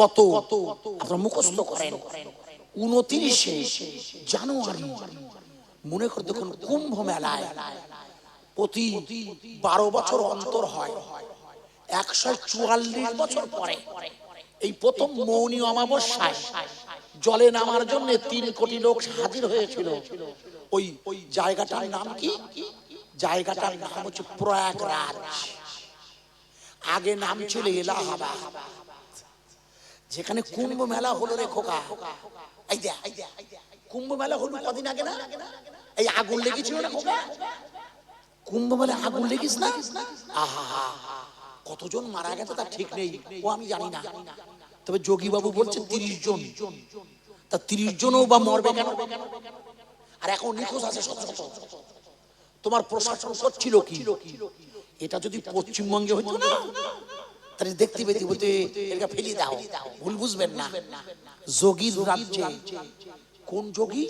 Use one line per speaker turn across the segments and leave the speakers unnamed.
গত মুখস্থ করেন। উনত্রিশে জানুয়ারি মনে করে দেখুন কুম্ভ মেলায় প্রতি বারো বছর অন্তর হয়। একশো চুয়াল্লিশ বছর পরে এই প্রথম মৌনী অমাবস্যায় জলে নামার জন্য তিন কোটি লোক হাজির হয়েছিল। ওই ওই জায়গাটার নাম কি? জায়গাটার নাম হচ্ছে প্রয়াগরাজ। আগে নাম ছিল এলাহাবাদ। যেখানে কুম্ভ মেলা হলো রে খোকা। কুম্ভ মেলা হলো কদিন আগে না? এই আগুন লেগেছিল না খোকা? কুম্ভ মেলা আগুন লেগেছ না? আহা কতজন মারা গেছে তা ঠিক নেই। ও আমি জানি না। তবে যোগী বাবু বলছে তিরিশ জন। তা তিরিশ জনও বা মরবে কেন? আর এখন নিখোঁজ আছে তোমার প্রশাসন করছিল কি? এটা যদি পশ্চিমবঙ্গে হতো না? তাহলে দেখতে পেতে বলতে এটা ফেলে দাও। ভুল বুঝবেন না। যোগীর রাজ্যে কোন যোগী?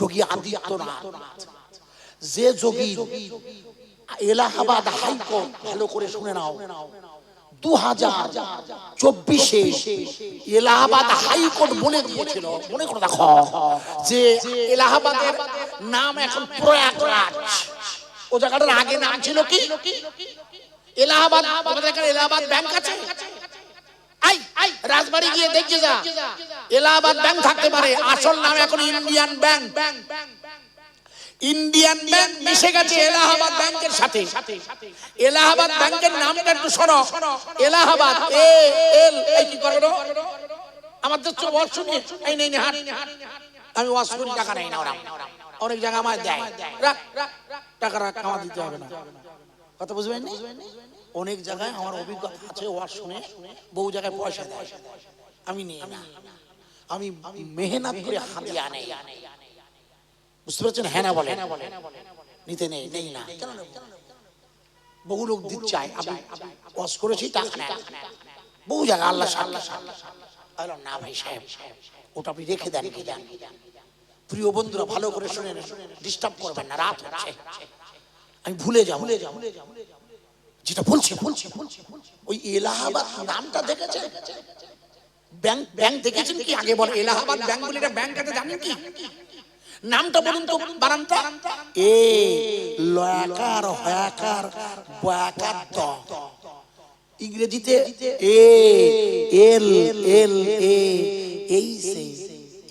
যোগী আদিত্যনাথ। যে যোগী এলাহাবাদ হাইকোর্ট ভালো করে শুনে নাও। দু হাজার চব্বিশে এলাহাবাদ হাইকোর্ট বলে দিয়েছিল মনে করে দেখো, যে এলাহাবাদের নাম এখন প্রয়াগরাজ। ও জায়গাটার আগে নাম ছিল কি? এলাহাবাদ, আমাদের এখানে এলাহাবাদ ব্যাংক আছে। আই আই, রাজবাড়ি গিয়ে দেখে যা। এলাহাবাদ ব্যাংক থাকতে পারে। আসল নাম এখন ইন্ডিয়ান ব্যাংক ইন্ডিয়ান ব্যাংক মিশে গেছে এলাহাবাদ ব্যাংকের সাথে। এলাহাবাদ ব্যাংকের নামটা একটু শোনো। এলাহাবাদ, এ, এল, এই কি করবে গো? আমাদের তো ওয়াজ শুনিয়ে এই নেই হাট। আমি ওয়াজ করি টাকা নেই না ওরা। অনেক জায়গা আমায় দেয়। টাকা আমার দিতে হবে না। কথা বুঝবেন? অনেক জায়গায় আমার অভিজ্ঞতা আছে ওয়াজ শুনে বহু জায়গায় পয়সা দেয়। আমি নিয়ে না। আমি মেহনত করে হাতিয়া নেই। বুঝতে পারছেন? হ্যাঁ বলে নিতে নেই নেই না। বহু লোক দিতে চায়। আমি ওয়াজ করেছি, টাকা নেয় বহু জায়গা আল্লাহ আল্লাহ আল্লাহ না ভাই সাহেব, ওটা আপনি রেখে দেন রেখে দেন প্রিয় বন্ধুরা, ভালো করে শুনে ডিস্টার্ব করবেন না, রাত হচ্ছে। আমি ভুলে যাব ভুলে যাব। যেটা বলছি বলছি ওই এলাহাবাদ নামটা দেখেছেন? ব্যাংক ব্যাংক দেখেছেন কি? আগে বল, এলাহাবাদ ব্যাংক বলে এটা ব্যাংক আছে, জানেন কি? নামটা বলুন তো বানানটা এ, লয়াকার, হয়াকার, বয়াকার দ। ইংরেজিতে এ, এল এল, এ, এই সেই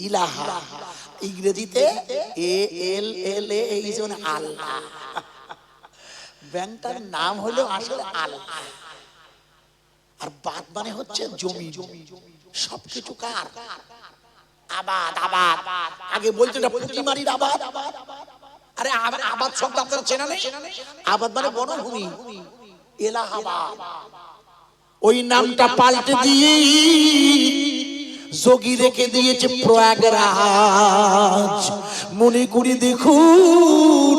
ইলাহা। ইংরেজিতে এ, এল এল, এ, এই মানে আল্লাহ। ব্যাংকটার নাম হলো আসলে আল্লাহ আর বাদ মানে হচ্ছে জমি। সবকিছু কার? আবাদ আবাদ আগে বলতো এটা পুঁটিমারির আবাদ। আরে আবাদ শব্দ আপনারা চেনা নেই আবাদ মানে বনভূমি। এলাহাবাদ। ওই নামটা পাল্টে দিয়ে যোগী রেখে দিয়েছে প্রয়াগরাজ। মনে করি দেখুন।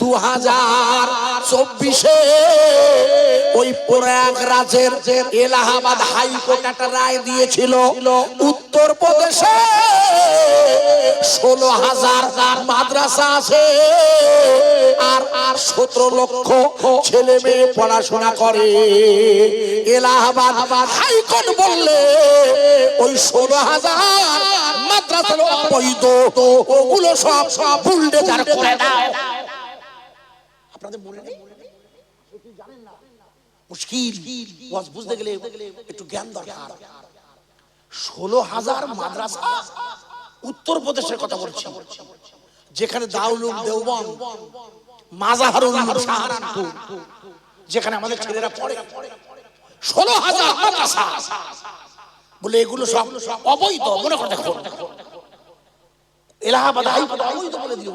দু হাজার চব্বিশে ওই প্রয়াগরাজের এলাহাবাদ হাইকোর্ট একটা রায় দিয়েছিল। উত্তর প্রদেশে ষোলো হাজার মাদ্রাসা আছে আর আর সতেরো লক্ষ ছেলে মেয়ে পড়াশোনা করে। এলাহাবাদ হাইকোর্ট বললে, ওই ষোলো হাজার মাদ্রাসা অবৈধ, ওগুলো সব সব বুলডেজার করে দাও। আপনাদের মনে নেই? মুশকিল, ওয়াজ বুঝতে গেলে একটু জ্ঞান দরকার। ষোলো হাজার মাদ্রাসা কথা বলছি, যেখানে দাউলুম দেওবন মাজাহারুল সাহারানপুর যেখানে আমাদের ছেলেরা পড়ে। ষোলো হাজার মাদ্রাসা, বলে এগুলো সব অবৈধ, মনে করে দেখো। এলাহাবাদ অবৈধ বলে দিও।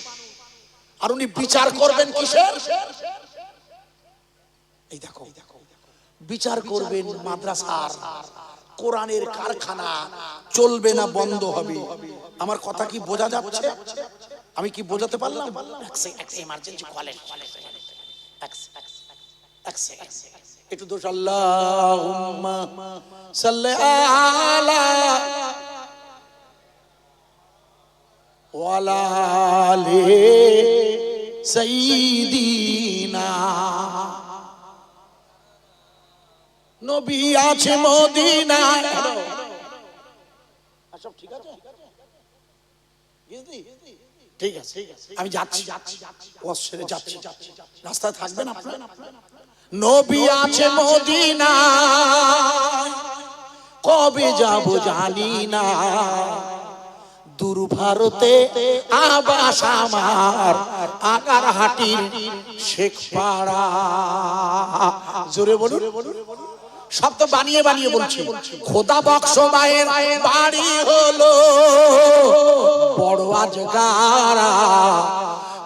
আর উনি বিচার করবেন কিসের? এই দেখো বিচার করবেন মাদ্রাসার।
কোরআনের কারখানা চলবে না বন্ধ হবে। আমার কথা কি বোঝা যাচ্ছে? আমি কি বোঝাতে পারলাম? একটু দোষ আল্লাহুম্মা সাল্লি আলা ওয়ালা আলি সাইয়্যিদিনা নবী আছে মদিনায় সব ঠিক আছে ঠিক আছে আমি যাচ্ছি। ওয়াজ সেরে যাচ্ছি। রাস্তায় থাকবেন আপনারা? নবী আছে মদিনা। কবে যাব জানি না। দূর ভারতে আবাস আমার আকার হাটির শেখ পাড়া। জোরে বলুন। শব্দ বানিয়ে বানিয়ে বলছি। খোদা বক্স মায়ের বাড়ি হলো বড় আজগারা।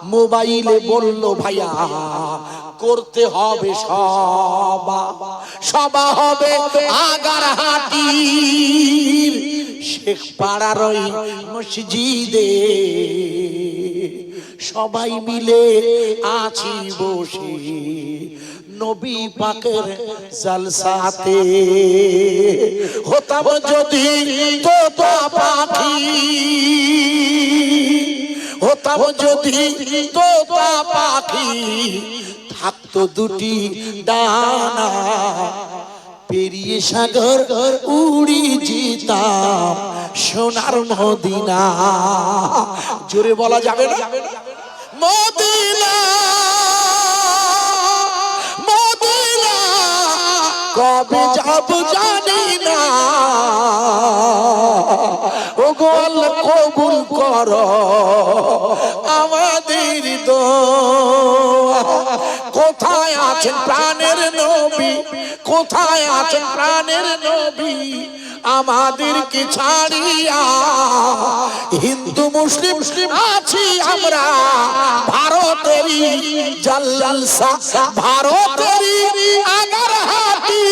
মোবাইলে বলল, ভাইয়া, করতে হবে সবা সবা হবে আগার হাটি শেখ পাড়ার ওই মসজিদে সবাই মিলে আছি বসে। নবী পাকের জলসাতে হতাম যদি তোতা পাখি। হতাম যদি তোতা পাখি। থাকতো দুটি ডানা। পেরিয়ে সাগর উড়ি যেতাম সোনার মদিনা। জোরে বলা যাবে না? মদিনা মদিনা, কবে যাব জানি না। ও গোল কবুল কর আমাদের কোথায় আছেন প্রাণের নবী? কোথায় আছেন প্রাণের নবী? আমাদের কি ছাড়িয়া হিন্দু মুসলিম মুসলিম আছি আমরা। ভারতেরই জলসা ভারতেরই আগার হাতি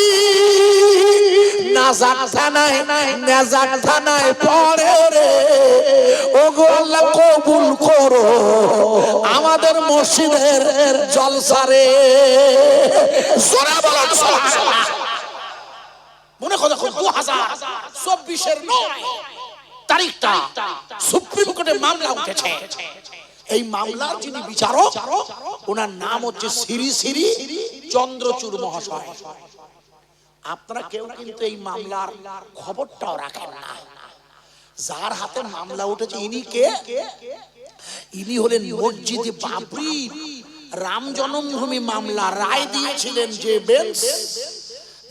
নাজার থানায় নাজার থানায় পড়ে রে। ও গো আল্লাহ কবুল করো। আমাদের মসজিদের জলসারে জোরে সুবহানাল্লাহ মনে দু হাজার চব্বিশের নয় তারিখটা সুপ্রিম কোর্টে মামলা উঠেছে। এই মামলার যিনি বিচারক, ওনার নাম হচ্ছে শ্রী শ্রী চন্দ্রচূড় মহাশয়। আপনারা কেউ কিন্তু এই মামলার খবরটাও রাখেন না। যার হাতে মামলা উঠেছে, ইনি কে? ইনি হলেন মসজিদে বাবরি। রাম জন্মভূমি মামলা রায় দিয়েছিলেন যে বেঞ্চ,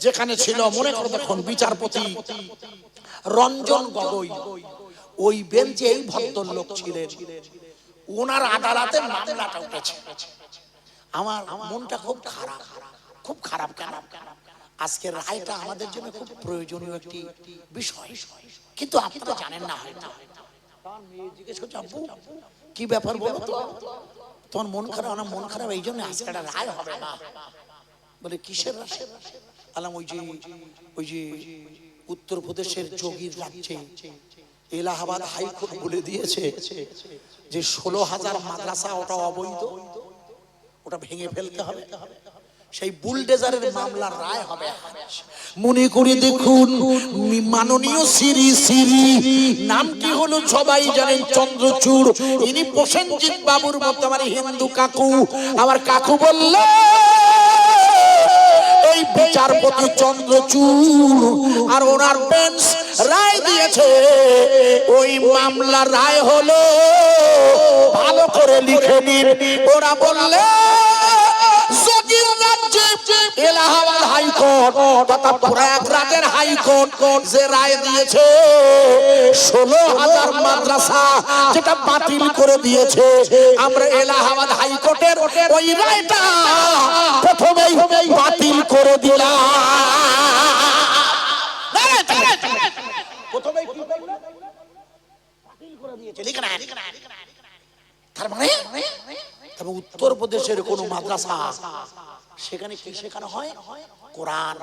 যেখানে ছিল, মনে করো দেখুন, বিচারপতি রঞ্জন গগৈ। ওই বেঞ্চে এই ভদ্রলোক ছিলেন। ওনার আদালতে মামলাটা উঠেছে। আমার মনটা খুব খারাপ খুব খারাপ খারাপ খারাপ আজকে রায়টা আমাদের জন্য খুব প্রয়োজনীয় একটি বিষয়। কিন্তু আপনারা জানেন না হয়তো। জিজ্ঞেস কি ব্যাপার বলো তো? তোমার মন খারাপ, আমার মন খারাপ, এই জন্য আজকে একটা রায় হবে না? বলে, কিসের আলাম ওই যে ওই যে উত্তরপ্রদেশের যোগীর রাজ্যে এলাহাবাদ হাইকোর্ট বলে দিয়েছে যে ষোলো হাজার মাদ্রাসা ওটা অবৈধ, ওটা ভেঙে ফেলতে হবে। সেই বুলডেজারের মামলার রায় হবে মনে করে দেখুন, মাননীয় শ্রী শ্রী নাম কি হলো সবাই জানেন, চন্দ্রচূড়। ইনি প্রসেনজিৎ বাবুর মতো আমার হিন্দু কাকু। আমার কাকু বলল, এই বিচারপতি চন্দ্রচূড় আর ওনার বেঞ্চ রায় দিয়েছে। ওই মামলার রায় হলো, ভালো করে লিখে নিন। ওরা বললে যোগীর রাজ্যে এলাহাবাদ হাইকোর্ট তথা প্রয়াগরাজের হাইকোর্ট যে রায় দিয়েছে, ষোলো হাজার মাদ্রাসা যেটা বাতিল করে দিয়েছে। আমরা এলাহাবাদ হাইকোর্টের ওই রায়টা প্রথমেই বাতিল করে দিলাম। করে তার মানে? তবে উত্তরপ্রদেশের কোন মাদ্রাসা
সেখানে কি শেখানো হয়? কোরআন,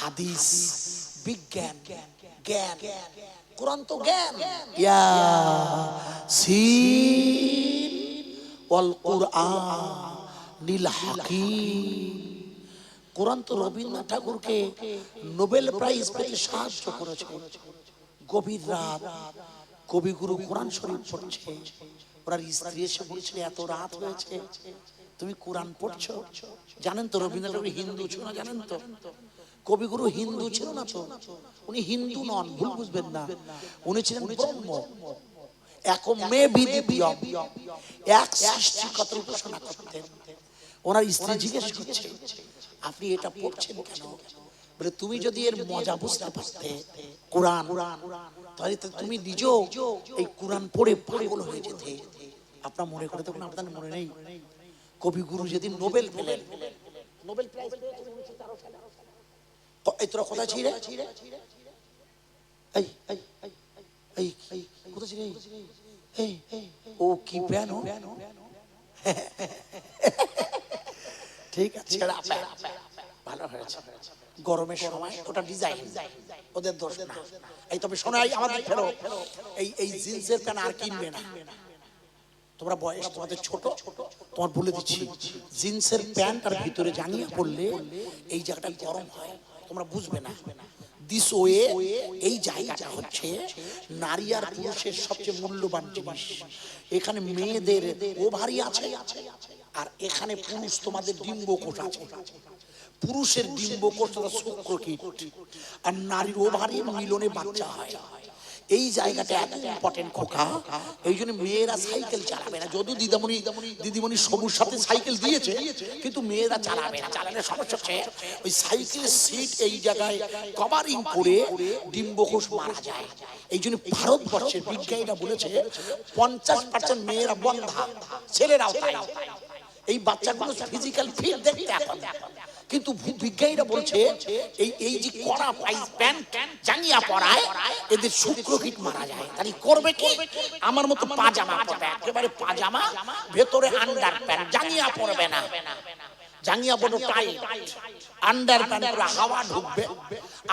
হাদিস, বিজ্ঞান, জ্ঞান। কোরআন তো জ্ঞান। ইয়াসিন ওয়াল কোরআন তো রবীন্দ্রনাথ ঠাকুরকে নোবেল প্রাইজ পেতে সাহায্য করেছে। গভীর রাত কবিগুরু কোরআন শরীফ পড়ছে। ওনার স্ত্রী এসে বলছিল, এত রাত হয়েছে। তুমি কোরআন পড়ছো? জানেন তো রবীন্দ্রনাথ হিন্দু ছিল না, জানেন তো? কবিগুরু হিন্দু ছিল না তো? উনি হিন্দু নন, ভুল বুঝবেন না। উনি ছিলেন ব্রহ্ম। এক মে এক উপাসনা করতেন। ওনার স্ত্রী জিজ্ঞেস করছে, আপনি এটা পড়ছেন কেন? বলে, তুমি যদি এর মজা বুঝতে পারতে কোরআন, তাহলে তুমি নিজেও এই কোরআন পড়ে পাগল হয়ে যেতে। আপনার মনে করে তখন আপনার মনে নেই? কবিগুরু যেদিন নোবেল পেলেন নোবেল প্রাইজ পেয়েছেন 1913 সালে। এই এই এই এই, ও কি প্যান ঠিক আছে ভালো হয়েছে। গরমের সময় ওটা ডিজাইন ওদের দোষ না। এই তবে শোনাই আমাদের ফেরো এই এই জিন্সের প্যান্ট আর কিনবে না। তোমরা বয়স তোমাদের ছোট তোমার বলে দিচ্ছি জিন্সের প্যান্ট আর ভিতরে জাঙ্গিয়া পড়লে এই জায়গাটা গরম হয় তোমরা বুঝবে না। দিস ওয়ে এই জায়গাটা হচ্ছে নারী আর পুরুষের সবচেয়ে মূল্যবান জিনিস। এখানে মেয়েদের ওভারি আছে আর এখানে পুরুষ তোমাদের ডিম্বকোষ আছে। পুরুষের ডিম্বকোষ তথা শুক্রকীট আর নারীর ওভারি মিলনে বাচ্চা হয়। এই জায়গাটা এত ইম্পর্টেন্ট খোকা। এই জন্য মেয়েরা সাইকেল চালাবে না। যদিও দিদামণি দিদিমণি সবুজ সাথে সাইকেল দিয়েছে, কিন্তু মেয়েরা চালাবে না। চালালে সমস্যা হচ্ছে, ওই সাইকেলের সিট এই জায়গায় কভারিং করে ডিম্বকোষ মারা যায়। এই জন্য ভারতবর্ষের বিজ্ঞানীরা বলেছে, পঞ্চাশ পার্সেন্ট মেয়েরা বন্ধা, ছেলেরাও তাই। এই বাচ্চাগুলো ফিজিক্যাল ফিট দেখতে এখন। কিন্তু বিজ্ঞানীরা বলছে, এই এই যে কড়া পাইস প্যান্ট জাঙ্গিয়া পরায় এদের শুক্রকীট মারা যায়। তাহলে করবে কি? আমার মতো পাজামা পরবে, একেবারে পাজামা, ভেতরে আন্ডার প্যান্ট জাঙ্গিয়া পরবে না। জাঙ্গিয়া বড় টাইট আন্ডার প্যান্ট হাওয়া ঢুকবে।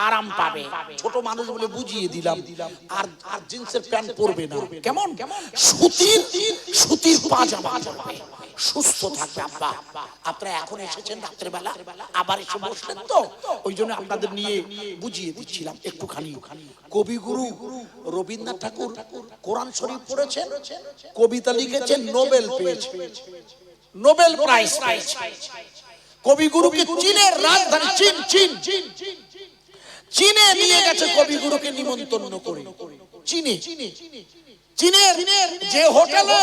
আরাম পাবে। ছোট মানুষ বলে বুঝিয়ে দিলাম, আর আর জিন্সের প্যান্ট পরবে না। কেমন? সুতির সুতির পাজামা পরবে। সুস্থ থাকবে, আব্বা। আপনারা এখন এসেছেন রাত্রের বেলা আবার এসে বসলেন তো? ওই জন্য আপনাদের নিয়ে বুঝিয়ে দিচ্ছিলাম একটুখানি। কবিগুরু রবীন্দ্রনাথ ঠাকুর কোরআন শরীফ পড়েছেন, কবিতা লিখেছেন, নোবেল পেয়েছে নোবেল প্রাইজ কবিগুরুকে চীনের রাজধানী চীন চীন, চীনে। নিয়ে গেছে কবিগুরুকে নিমন্ত্রণ করে। চীনে। চীনের যে হোটেলে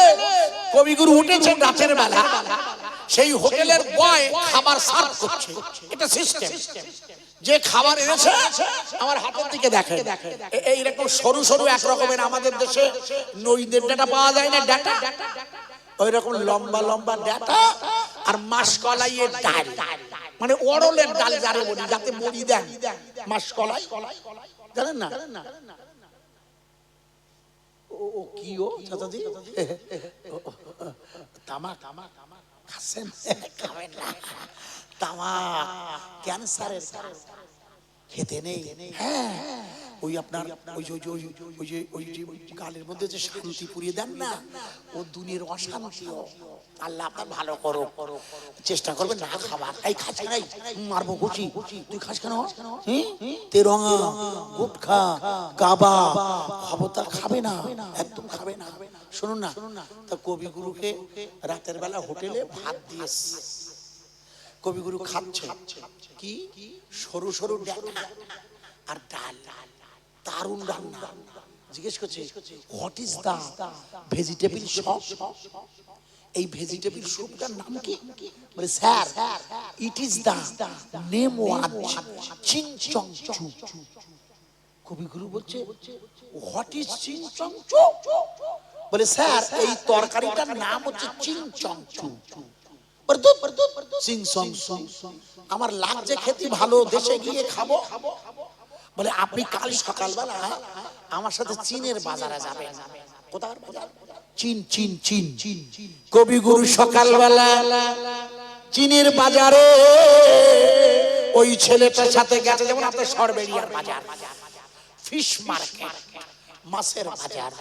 কবিগুরু উঠেছেন রাতের বেলা, সেই হোটেলের বয় খাবার সার্ভ করছে। এটা সিস্টেম যে খাবার এনেছে, আমার হাতের দিকে দেখে এ- এইরকম সরু সরু এক রকমের আমাদের দেশে নইদের ডাটা পাওয়া যায় না, ডাটা। ওই রকম লম্বা লম্বা ডাটা আর মাসকলাইয়ের ডাল। মানে অরলের ডাল যারে বলি, যাতে মুড়ি দেন। মাস কলাই। জানেন না? ও কি ও, চাচাজি? তামা তামা তামা খাচ্ছেন খাবেন না। তামা, ক্যান্সারের খেতে নেই। হ্যাঁ ওই আপনার, ওই যে ওই যে, ওই যে- ওই যে গালের মধ্যে যে শান্তি পুরিয়ে দেন না, ও দুনিয়ার অশান্তিও। আল্লাহ আপনার ভালো করো চেষ্টা না খাবার। এই খাস কেন? মারবো তুই খাস কেন? তেরঙা গুটখা গাবা খবরদার খাবে না, একদম খাবে না। শুনুন না, তা কবিগুরুকে রাতের বেলা হোটেলে ভাত দিয়েছে। কবিগুরু খাচ্ছে? কি? সরু সরু আর ডাল। দারুণ রান্না। জিজ্ঞেস করছে what is the vegetable shop এই ভেজিটেবল স্যুপটার নাম কি? বলে sir it is the name was চিং চং চু কবিগুরু বলছে হোয়াট ইজ চিং চং চু বলে স্যার এই তরকারিটার নাম হচ্ছে চিং চং চু সিং সং সং। আমার লাগছে খেতে ভালো দেশে গিয়ে খাব। বলে আপনি কাল সকালবেলা আমার সাথে চীনের বাজারে যাবেন। কোথাকার বাজার? চীন চীন চীন। কবিগুরু সকালবেলা চীনের বাজারে ওই ছেলেটার সাথে গেছে যেমন আপনার সরবেরিয়ার বাজার। ফিশ মার্কেট মাছের বাজার।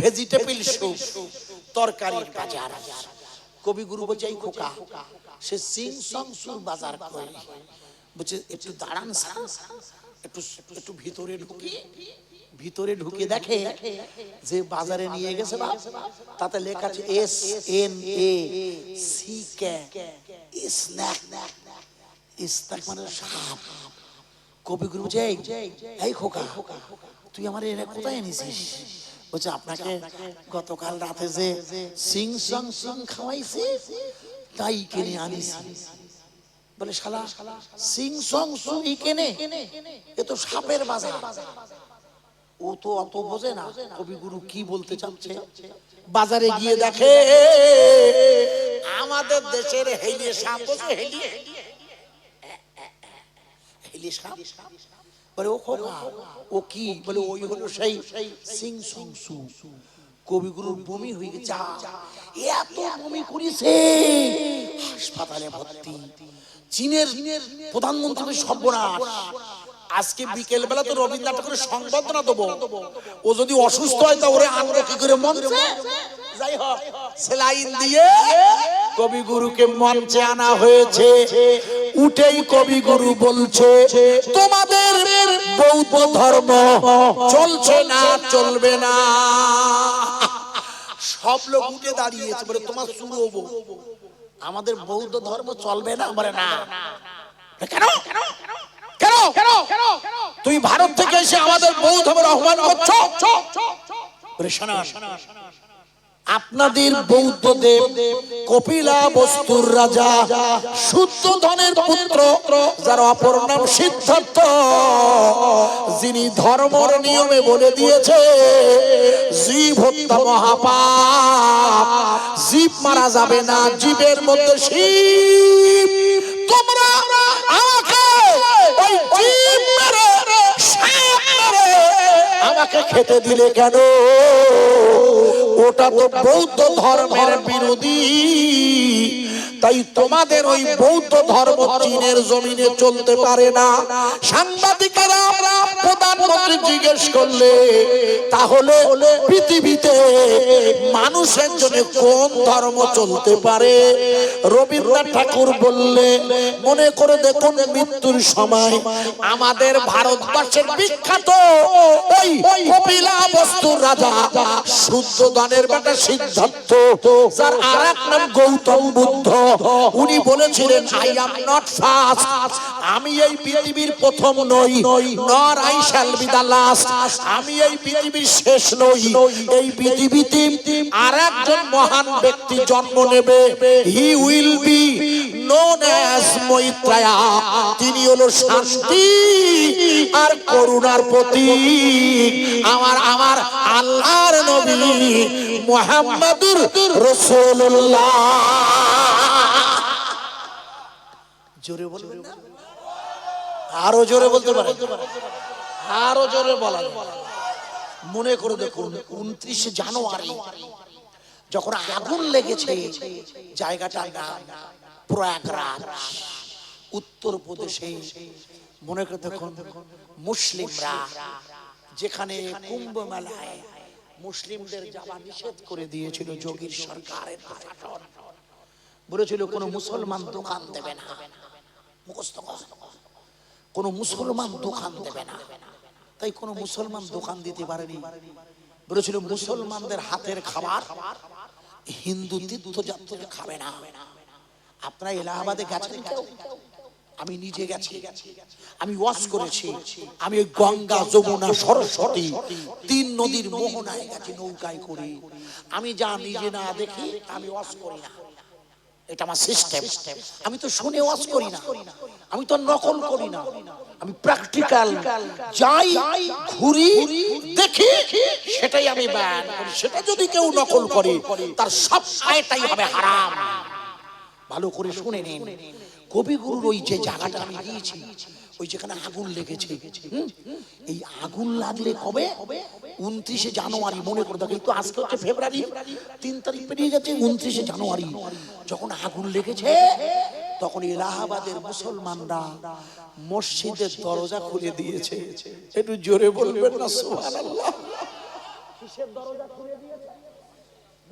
ভেজিটেবল স্যুপ তরকারির বাজার। কবিগুরু বলছে এই খোকা সে সিং সং সুর বাজার করে। বলছে একটু দাঁড়ান একটু একটু ভিতরে ঢুকি। ভিতরে ঢুকে দেখে যে বাজারে নিয়ে গেছে বা তাতে লেখা আছে S N A C K snack. Snack মানে সাপ। কবিগুরু বলছে এই এই খোকা। তুই আমার এরা কোথায় এনেছিস? বলছে, আপনাকে গতকাল রাতে যে সিং সং সিং খাওয়াইছে, তাই কিনে আনিছি। বলে, শালা, সিং সং সুং কেনে? এ তো সাপের বাজার। ও তো অত বোঝে না, কবিগুরু কি বলতে চাচ্ছে। বাজারে গিয়ে দেখে, আমাদের দেশের হেলিয়ে সাপ বোঝে হেলিয়ে। হেলিয়ে সাপ? বলে ও খোকা ও কি? বলে, ওই হলো সেই সিং সং সু। কবিগুরুর বমি হয়ে গেছে। এত বমি করেছে হাসপাতালে ভর্তি। চীনের প্রধানমন্ত্রী সর্বনাশ। আজকে বিকেল বেলা তো রবীন্দ্রনাথ ঠাকুরের সংবর্ধনা দেবো। ও যদি অসুস্থ হয় তা ওরে আনব কি করে মঞ্চে? যাই হোক সেলাইন দিয়ে কবিগুরুকে মঞ্চে আনা হয়েছে। উঠেই কবিগুরু বলছে তোমাদের বৌদ্ধ ধর্ম চলছে না চলবে না। সব লোক উঠে দাঁড়িয়েছে বলে তোমার আমাদের বৌদ্ধ ধর্ম চলবে না বলে না। কেন? কেন? কেন? তুই ভারত থেকে এসে আমাদের বৌদ্ধ ধর্মের আহ্বান করছ? বলে শোনা আপনাদের বৌদ্ধ দেব কপিলা বস্তুর রাজা, শুদ্ধ ধনের পুত্র, যার অপর নাম সিদ্ধার্থ, যিনি ধর্মর নিয়মে বলে দিয়েছে, জীব হত্যা মহাপাপ, জীব মারা যাবে না, জীবের মধ্যে শিব। তোমরা আমাকে ওই জীব মেরে আমাকে খেতে দিলে কেন? ওটা তো বৌদ্ধ ধর্মের বিরোধী। তাই তোমাদের ওই বৌদ্ধ ধর্ম চীনের জমিনে চলতে পারে না। সাংবাদিকেরা প্রধানমন্ত্রী জিজ্ঞেস করলে, তাহলে পৃথিবীতে মানুষের জন্য কোন ধর্ম চলতে পারে? রবীন্দ্রনাথ ঠাকুর বললে, মনে করে দেখুন মৃত্যুর সময় আমাদের ভারতবর্ষের বিখ্যাত ওই কপিলা বস্তুর রাজা শুদ্ধ দানের বেটা সিদ্ধার্থ, যার আর এক নাম গৌতম বুদ্ধ। উনি বলেছিলেন আই এম নট ফাস্ট আমি এই পৃথিবীর প্রথম নই, নর আই দা লাস্ট আমি এই পৃথিবীর শেষ নই। এই পৃথিবীতে মহান ব্যক্তি জন্ম নেবে। He will be known as Maitreya. তিনি হলো শান্তি আর করুণার প্রতীক। আমার আমার আল্লাহর নবী মুহাম্মাদুর রাসূলুল্লাহ। জোরে বলবেন আরও জোরে বলতে পারে আরও জোরে বলা মনে করে দেখুন, উনত্রিশে জানুয়ারি, যখন আগুন লেগেছে, জায়গাটার নাম প্রয়াগরাজ উত্তর প্রদেশে মনে করে দেখুন, মুসলিমরা যেখানে কুম্ভ মেলায় মুসলিমদের যাওয়া নিষেধ করে দিয়েছিল যোগীর সরকারের বলেছিল কোনো মুসলমান দোকান দেবে না, মুখস্থ। কোনো মুসলমান দোকান দেবে না। তাই কোনো মুসলমান দোকান দিতে পারেনি। বলেছিল, মুসলমানদের হাতের খাবার হিন্দু তীর্থযাত্রীরা খাবে না। আপনারা এলাহাবাদে গেছেন? আমি নিজে গেছি। আমি ওয়াশ করেছি। আমি গঙ্গা, যমুনা, সরস্বতী, তিন নদীর মোহনায় গেছি নৌকায় করে। আমি যা নিজে না দেখি, আমি ওয়াশ করি না। এটা আমার সিস্টেম আমি তো শুনে ওয়াজ করি না। আমি তো নকল করি না। আমি প্র্যাকটিক্যাল যাই ঘুরি দেখি সেটাই আমি ব্যান করি। সেটা যদি কেউ নকল করে তার সব আয়টাই হবে হারাম। ভালো করে শুনে নিন। কবিগুরুর ওই যে জায়গাটা আমি গিয়েছি ওই যেখানে আগুন লেগেছে? এই আগুন লাগলে কবে? উনত্রিশে জানুয়ারি, মনে করে দেখো, এই তো আজকে হচ্ছে ফেব্রুয়ারি, তিন তারিখ পেরিয়ে গেছে, উনত্রিশে জানুয়ারি। যখন আগুন লেগেছে, তখন এলাহাবাদের মুসলমানরা মসজিদের দরজা খুলে দিয়েছে। একটু জোরে বলবেন না, সুবহানাল্লাহ।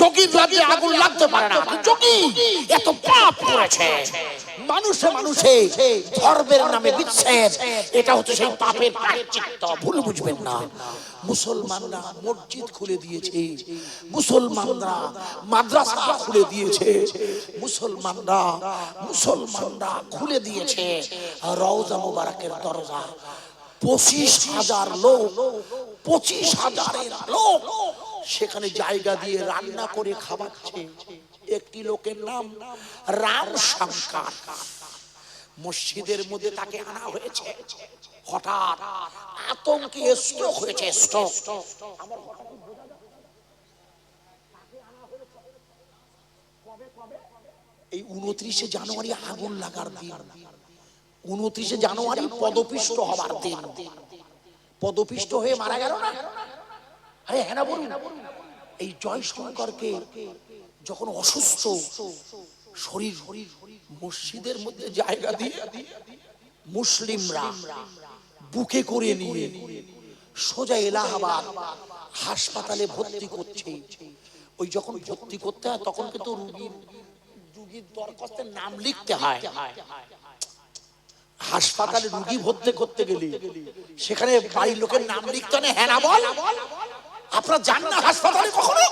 যোগীর রাজ্যে আগুন লাগতে পারে না। যোগী এত পাপ করেছে। মানুষে মানুষে ধর্মের নামে বিচ্ছেদ। এটা হচ্ছে সেই পাপের প্রায়শ্চিত্ত। ভুল বুঝবেন না। মুসলমানরা মসজিদ খুলে দিয়েছে। মুসলমানরা মাদ্রাসা খুলে দিয়েছে। মুসলমানরা মুসলমানরা খুলে দিয়েছে। রওজা মুবারকের দরজা। পঁচিশ হাজার লোক পঁচিশ হাজারের লোক সেখানে জায়গা দিয়ে রান্না করে খাওয়াচ্ছে। একটি লোকের নাম রাম শঙ্কর। মসজিদের মধ্যে তাকে আনা হয়েছে। হঠাৎ আতঙ্কে স্ট্রোক হয়েছে স্ট্রোক এই উনত্রিশে জানুয়ারি আগুন লাগার দিন। উনত্রিশে জানুয়ারি পদপিষ্ট হবার দিন। পদপিষ্ট হয়ে মারা গেল না? আরে হ্যাঁ বলুন। এই জয়শঙ্করকে যখন অসুস্থ, শরীর মসজিদের মধ্যে জায়গা দিয়ে মুসলিমরা বুকে করে নিয়ে সোজা এলাহাবাদ হাসপাতালে ভর্তি করছে। ওই যখন ভর্তি করতে হয়, তখন কিন্তু রুগীর রুগীর দরখাস্তের নাম লিখতে হয়। হাসপাতালে রুগী ভর্তি করতে গেলে সেখানে বাড়ির লোকের নাম লিখতে হয় হ্যাঁ বল? আপনারা যান না হাসপাতালে কখনো?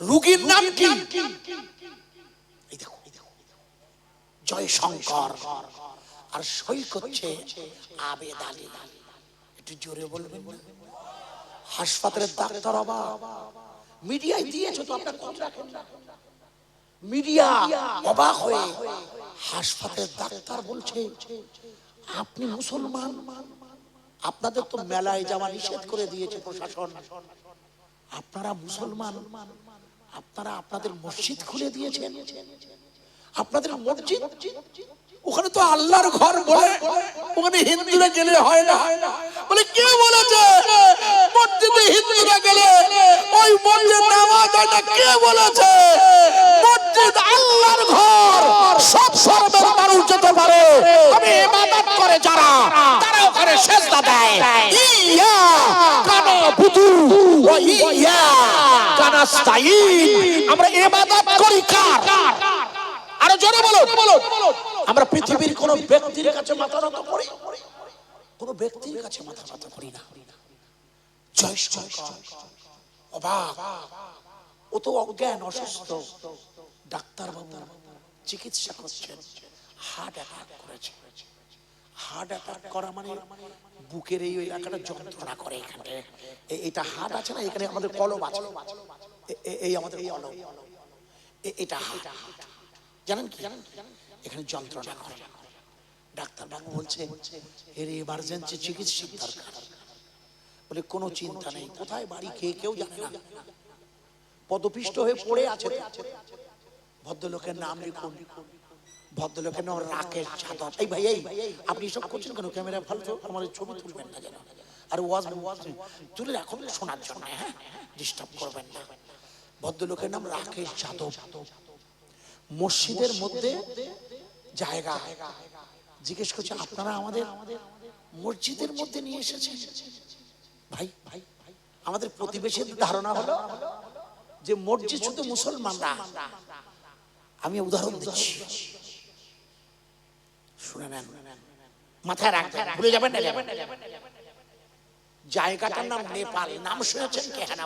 রুগীর নাম কি। জয় শঙ্কর আর সই করছে আবেদ আলী। একটু জোরে বলবেন হাসপাতালের ডাক্তার মিডিয়ায় দিয়েছ তো আপনার খোঁজ রাখেন মিডিয়া অবাক হয়ে হাসপাতালের ডাক্তার বলছে, আপনি মুসলমান? আপনাদের তো মেলায় যাওয়া নিষেধ করে দিয়েছে প্রশাসন। আপনারা মুসলমান। আপনারা আপনাদের মসজিদ খুলে দিয়েছেন। আপনাদের মসজিদ? ওখানে তো আল্লাহর ঘর বলে ওখানে হিন্দুরা গেলে হয় না। বলে কে বলেছে? মসজিদে হিন্দুরা গেলে ওই মসজিদ নামাজ কে বলেছে? মসজিদ আল্লাহর ঘর। সব ধর্মের মানুষ যেতে পারে। আমি ইবাদত করে যারা, তারা ওখানে সেজদা দেয়। ইয়া কানা বুদু ও ইয়া কানাস্তাইন আমরা ইবাদত করি কার? আরও জোরে বলো আমরা পৃথিবীর কোন ব্যক্তির কাছে মাথা নত করি? কোন ব্যক্তির কাছে মাথা নত করি না। জয় শঙ্কর অবাক। ও তো অজ্ঞান, অসুস্থ। ডাক্তার বাবু চিকিৎসা করছেন, হার্ট অ্যাটাক করেছে। হার্ট অ্যাটাক করা মানে বুকের এই এলাকাটা যন্ত্রণা করে এখানে। এটা হার্ট আছে না? এখানে আমাদের কলম আছে। এই আমাদের কলম এটা হার্ট। জানেন কি? এখানে যন্ত্রণা করে। ডাক্তার বাবু বলছে, এর এমার্জেন্সি চিকিৎসা দরকার। বলে, কোনো চিন্তা নেই। কোথায় বাড়ি? খেয়ে কেউ জানে না। পদপিষ্ট হয়ে পড়ে আছে ভদ্রলোকের নাম লিখুন। ভদ্রলোকের নাম রাকেশ যাদব। এই ভাই, এই, আপনি সব করছেন কেন? ক্যামেরা ভালো তো? আমার ছবি তুলবেন না যেন আর ওয়াজ ওয়াজ তুলে রাখুন শোনার জন্য হ্যাঁ? ডিস্টার্ব করবেন না। ভদ্রলোকের নাম রাকেশ যাদব। মসজিদের মধ্যে জায়গা। জিজ্ঞেস করছে, আপনারা আমাদের মসজিদের মধ্যে নিয়ে এসেছেন? ভাই ভাই, আমাদের প্রতিবেশীর ধারণা হলো যে মসজিদ শুধু মুসলমানরা। আমি উদাহরণ দিচ্ছি। শুনে নেন মাথায় রাখবেন ভুলে যাবেন না। জায়গাটার নাম নেপাল নাম শুনেছেন কে? হ্যাঁ